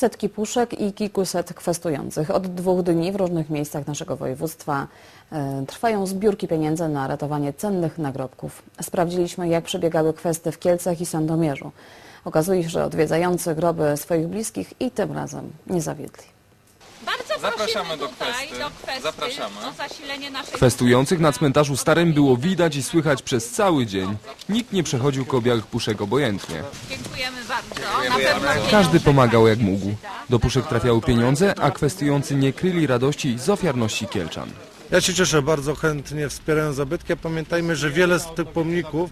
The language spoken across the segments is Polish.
Setki puszek i kilkuset kwestujących. Od dwóch dni w różnych miejscach naszego województwa e, trwają zbiórki pieniędzy na ratowanie cennych nagrobków. Sprawdziliśmy, jak przebiegały kwestie w Kielcach i Sandomierzu. Okazuje się, że odwiedzający groby swoich bliskich i tym razem nie zawiedli. Zapraszamy do kwesty. do kwesty Zapraszamy. o zasilenie naszej Kwestujących na cmentarzu starym było widać i słychać przez cały dzień. Nikt nie przechodził koło białych puszek obojętnie. Dziękujemy bardzo. Dziękujemy Na pewno Każdy pomagał jak mógł. Do puszek trafiały pieniądze, a kwestujący nie kryli radości z ofiarności Kielczan. Ja się cieszę, bardzo chętnie wspierają zabytki. a Pamiętajmy, że wiele z tych pomników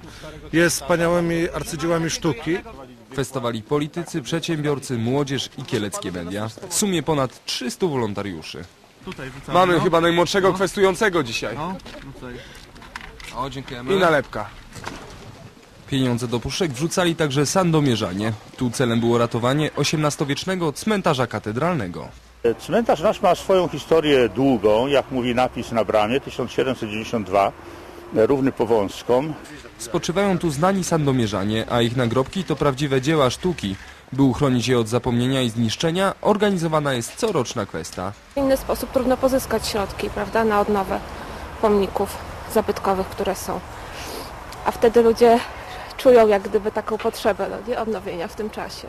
jest wspaniałymi arcydziełami sztuki. Kwestowali politycy, przedsiębiorcy, młodzież i kieleckie media. W sumie ponad 300 wolontariuszy. Tutaj rzucamy. Mamy no. chyba najmłodszego kwestującego dzisiaj. No, tutaj. O, dziękujemy. I nalepka. Pieniądze do puszek wrzucali także sandomierzanie. Tu celem było ratowanie XVIII-wiecznego cmentarza katedralnego. Cmentarz nasz ma swoją historię długą, jak mówi napis na bramie, 1792, równy powązkom. Spoczywają tu znani sandomierzanie, a ich nagrobki to prawdziwe dzieła sztuki. By uchronić je od zapomnienia i zniszczenia, organizowana jest coroczna kwesta. W inny sposób trudno pozyskać środki, prawda, na odnowę pomników zabytkowych, które są. A wtedy ludzie czują jak gdyby taką potrzebę no, nie, odnowienia w tym czasie.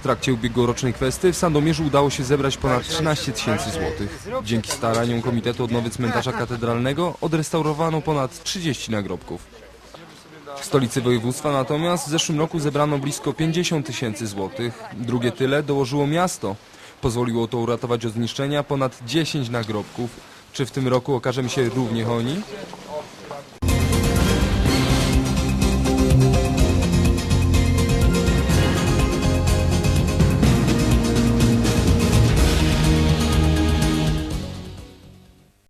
W trakcie ubiegłorocznej kwesty w Sandomierzu udało się zebrać ponad 13 tysięcy złotych. Dzięki staraniom Komitetu Odnowy Cmentarza Katedralnego odrestaurowano ponad 30 nagrobków. W stolicy województwa natomiast w zeszłym roku zebrano blisko 50 tysięcy złotych. Drugie tyle dołożyło miasto. Pozwoliło to uratować od zniszczenia ponad 10 nagrobków. Czy w tym roku okażemy się równie hojni?